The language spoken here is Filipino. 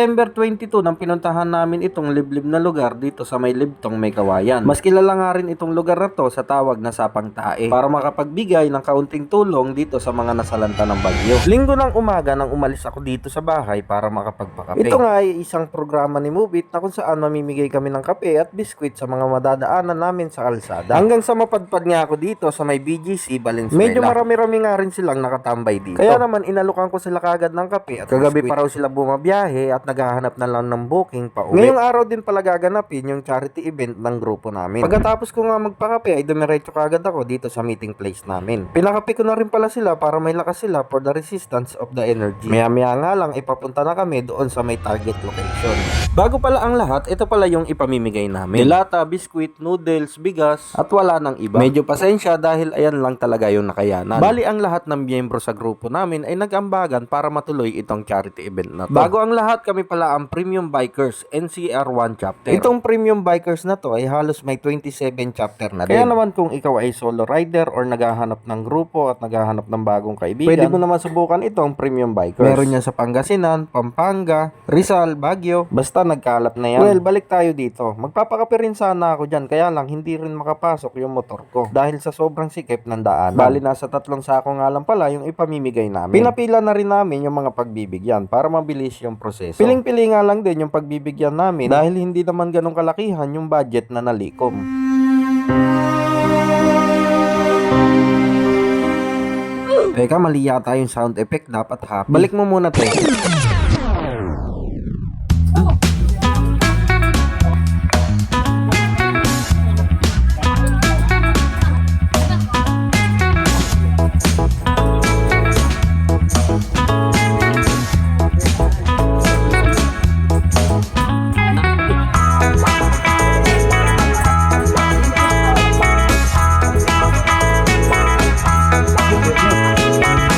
September 22 nang pinuntahan namin itong liblib na lugar dito sa may libtong may kawayan. Mas kilala nga rin itong lugar na to sa tawag na Sapang Tae para makapagbigay ng kaunting tulong dito sa mga nasalanta ng bagyo. Linggo ng umaga nang umalis ako dito sa bahay para makapagpakape. Ito nga ay isang programa ni Mubit na kung saan mamimigay kami ng kape at biskwit sa mga madadaanan namin sa kalsada. Hanggang sa mapadpad nga ako dito sa may BGC Valenzuela. Medyo marami-rami nga rin silang nakatambay dito. Kaya naman inalukan ko sila kagad ng kape at kagabi pa raw sila bumabiyahe at naghahanap na lang ng booking pa uwi. Ngayong araw din pala gaganapin yung charity event ng grupo namin. Pagkatapos ko nga magpakape ay dumiretso kagad ako dito sa meeting place namin. Pinakape ko na rin pala sila para may lakas sila for the resistance of the energy. Maya-maya nga lang ipapunta na kami doon sa may target location. Bago pala ang lahat, ito pala yung ipamimigay namin. Dilata, biskwit, noodles, bigas, at wala nang iba. Medyo pasensya dahil ayan lang talaga yung nakayanan. Bali ang lahat ng miyembro sa grupo namin ay nag-ambagan para matuloy itong charity event na to. Bago ang lahat, kami pala ang Premium Bikers NCR1 chapter. Itong Premium Bikers na to ay halos may 27 chapter na din. Kaya naman kung ikaw ay solo rider or naghahanap ng grupo at naghahanap ng bagong kaibigan, pwede mo naman subukan itong Premium Bikers. Meron yan sa Pangasinan, Pampanga, Rizal, Baguio, basta nagkalat na yan. Well, balik tayo dito. Magpapakape rin sana ako dyan, kaya lang hindi rin makapasok yung motor ko dahil sa sobrang sikip ng daan. Bali nasa tatlong sako nga lang pala yung ipamimigay namin. Pinapila na rin namin yung mga pagbibigyan para mabilis yung proseso. Piling-pili nga lang din yung pagbibigyan namin dahil hindi naman ganong kalakihan yung budget na nalikom. Teka, mali yata yung sound effect. Dapat happy. Balik mo muna, te. Thank